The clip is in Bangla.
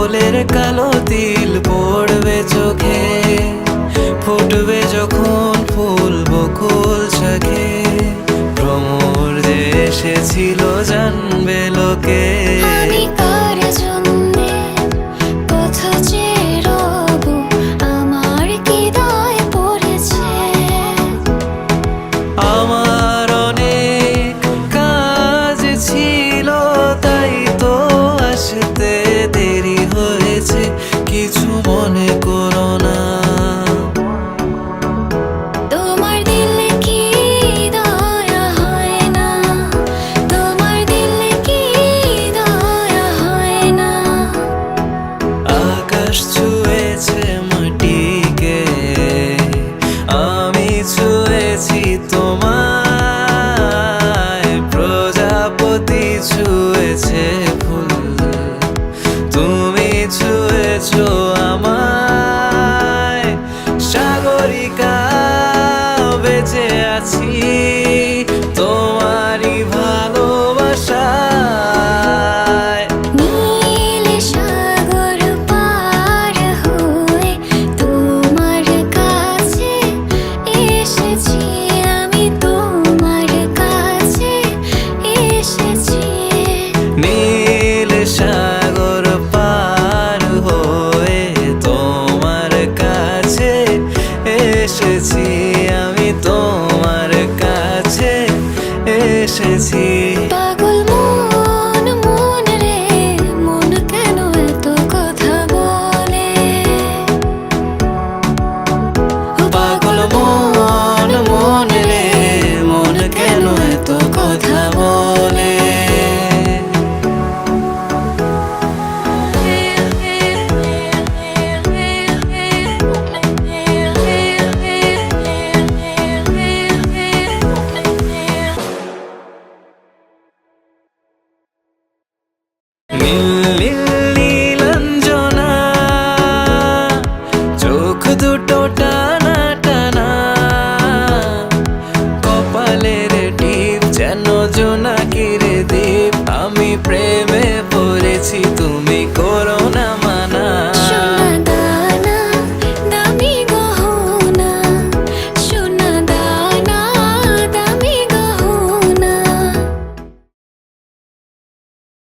ফুলের কালো তিল পড়বে চোখে ফুটবে যখন ফুল বকুল শাখে। ভ্রমর যে এসেছিল to. এসেছি।